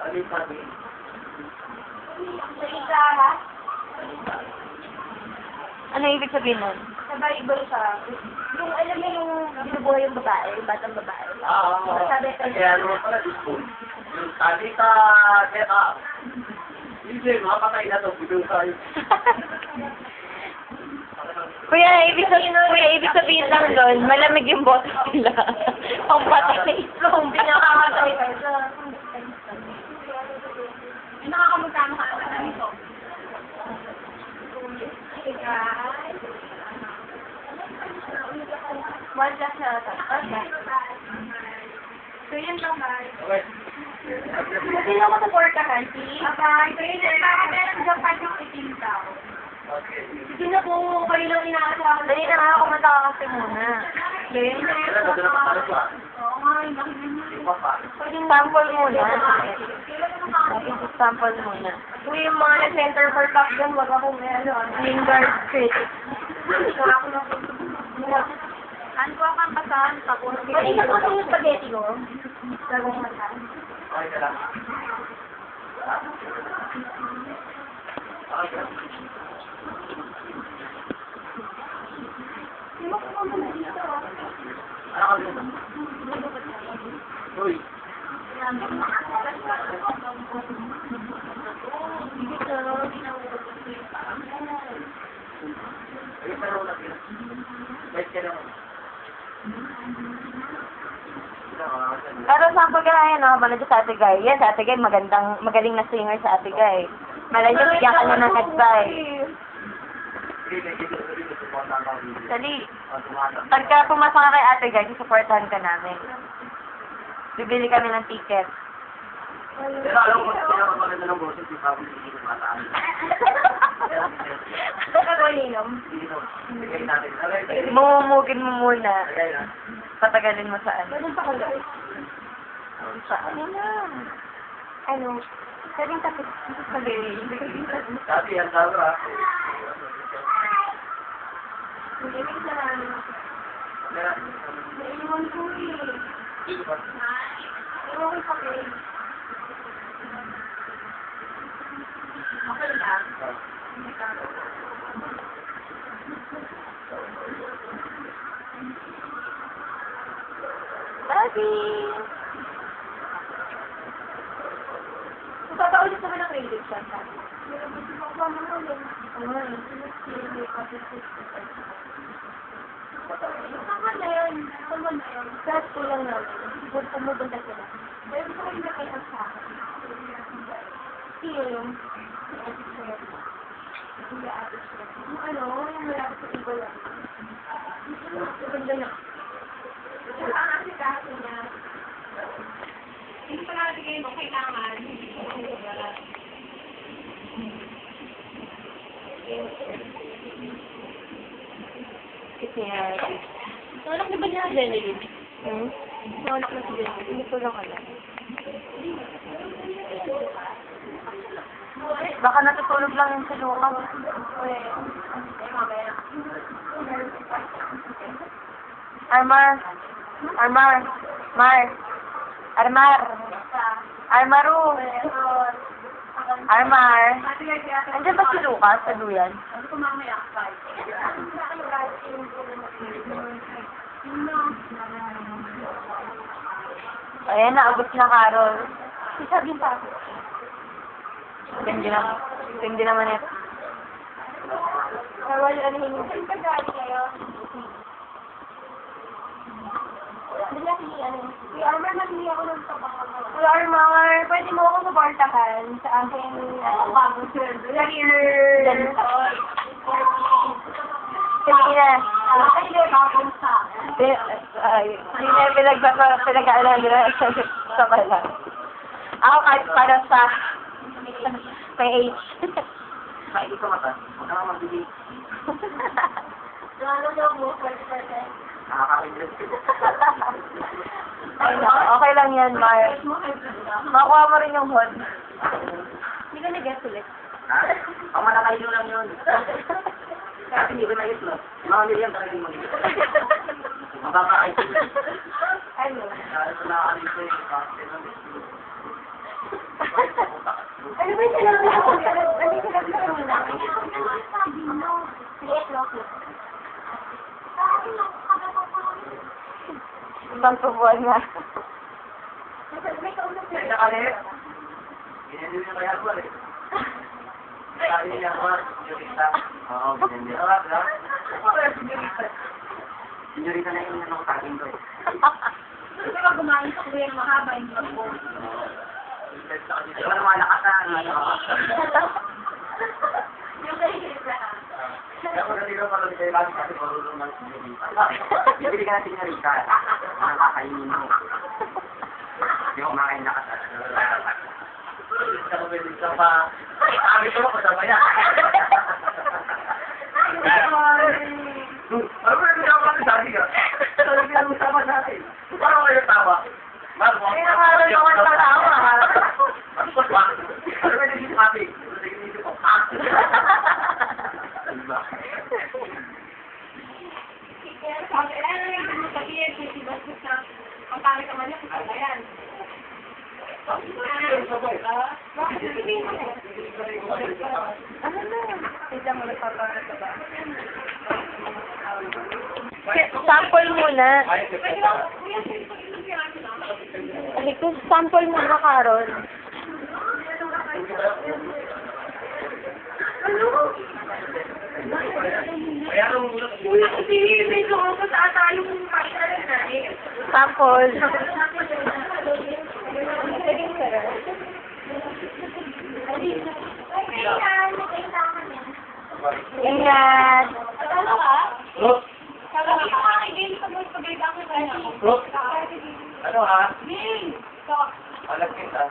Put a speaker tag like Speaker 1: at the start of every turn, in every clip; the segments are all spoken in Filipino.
Speaker 1: Sabi-sabi.
Speaker 2: Isa,
Speaker 3: Ano ibig sabihin nun?
Speaker 2: sabay iba siya. Yung alam mo yung binubuhay yung babae, yung batang babae.
Speaker 1: Ah, oo.
Speaker 2: Sabi,
Speaker 1: Kaya naman pala, disco. Yung sabi ka, teka. Hindi, makapatay na to. Bigyan tayo.
Speaker 3: Kuya, ibig sabihin, kuya, ibig sabihin lang doon, malamig yung boses nila. Pangpatay.
Speaker 2: Kung pinakamatay ka sa... Nakakamutama ka sa nito. One plus na ito. Okay. So, yun lang ba?
Speaker 1: Okay.
Speaker 2: Sino mo supportahan? Si? Okay. So, yun lang ba? Meron pa yung itim tao.
Speaker 1: Okay.
Speaker 2: Sino po kayo lang inaasahan?
Speaker 3: Dali na nga, kumanta ka kasi muna.
Speaker 1: Kailan na ako
Speaker 2: Oo nga.
Speaker 3: Pwedeng sample muna. Sample muna.
Speaker 2: Uy, yung mga na-center for top dyan, wag akong may ano, main guard critic. Ako na po. Ano ko ang kasahan? Tapos, Pwede ka po yung spaghetti ko. Gagawin masahan.
Speaker 1: Okay ka lang. Okay ka lang. Ano ka dito? Uy. Pero
Speaker 3: sample ka na yan, no? Manood sa Ate Guy. Sa Ate Guy, magandang, magaling na singer sa Ate Guy. Malay niyo, bigyan ka na ng advice. Dali. Pagka pumasok ka kay Ate Guy, supportahan ka namin. Bibili kami ng ticket.
Speaker 1: Alam ko, pinakamaganda ng boses, yung sabi hindi ko mataan.
Speaker 2: Kakalinom.
Speaker 3: Mumumugin mo muna. Patagalin mo saan.
Speaker 2: Pwede pa kulay.
Speaker 3: Saan na?
Speaker 2: Ano? Sabing tapos.
Speaker 3: Sabi.
Speaker 1: Dati, ang sabra.
Speaker 2: Hindi ko sa namin. Naiwan ko eh. Iwan ko pa eh. Okay lang.
Speaker 3: Sabi.
Speaker 2: Papaulit naman ang radio siya. Saan na yun? Saan na yun? Kahit kulang na. Huwag pumupunta sila. Pero gusto ko yung nakita sa. Sino yung? Yung ate siya. Yung ano, yung malapit sa iba lang. Maganda na. Ang asikaso niya. Hindi pa natin mo kailangan.
Speaker 3: Kasi yan.
Speaker 2: Anak na ba niya, Genevieve?
Speaker 3: Hmm?
Speaker 2: Anak na si.
Speaker 3: Hindi ko lang alam. Baka natutulog lang yung sa lukaw. Armar. Armar. Mar. Armar. Armaru. Armar. Andiyan ba si Lucas sa duyan? Ayan, naabot na Carol.
Speaker 2: Sabi pa.
Speaker 3: Hindi na, hindi naman.
Speaker 2: Or wala na hindi. Saan ka galing ngayon? Bila si ano, si Armar nagli ako ng trabaho. Kuya Armar, pwede mo ako suportahan sa aking ano, sweldo. Career.
Speaker 3: Ganito. Hindi na.
Speaker 2: Ay, hindi, bagong sa
Speaker 3: hindi na pinag-aalaan nila sa pala. Ako kahit para sa may age.
Speaker 1: Ay, ito mata. Huwag ka nga magbili.
Speaker 2: Lalo daw mo, pwede pwede.
Speaker 1: Nakaka-interest.
Speaker 3: Ay, nako, okay lang yan, Mar. Makuha mo rin yung hod.
Speaker 2: Hindi ka nag-guess ulit.
Speaker 1: Ha? Ang malakayo lang yun. Kasi hindi ko na-ito. Mga million talaga yung mag-ito. Mababa-IQ.
Speaker 2: Ano? Ano ba yung sinabi
Speaker 1: niya ko, senyorita. Na yung ano tagin ko eh.
Speaker 2: Kasi pag kumain sa kuya ng mahaba, hindi ako.
Speaker 1: Di ba lumalakas na ano?
Speaker 2: Yung kahilig na.
Speaker 1: Kaya kung nandito pa rin kayo lagi kasi marunong ng senyorita. Bibili ka ng senyorita. Ang kakainin mo. Di mo kumakain na kasi. Pa. Sabi ko lang kasama yan. Ano ba yung kasama sa atin? Ano ba yung kasama sa atin? Paano kayo tawa?
Speaker 3: Ay, nakakaroon ako ng tawa?
Speaker 1: Ano ba? Yung sabi? Ano
Speaker 2: na, naman?
Speaker 3: Tignan mo, nagpapangat ka ba? Sample muna. Sample Carol.
Speaker 1: Kaya nung muna kuya ko
Speaker 2: Hindi, may loko sa ata yung partner na eh.
Speaker 3: Sample. Ingat.
Speaker 2: Ano ka?
Speaker 1: Ruth,
Speaker 2: Sabi ko, kakakigil sa mga pag-grade ako sa ano.
Speaker 1: Ruth, ano ah?
Speaker 2: Ning!
Speaker 1: Stop! Alag kita.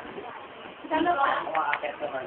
Speaker 2: Ano ba? Umaakit naman.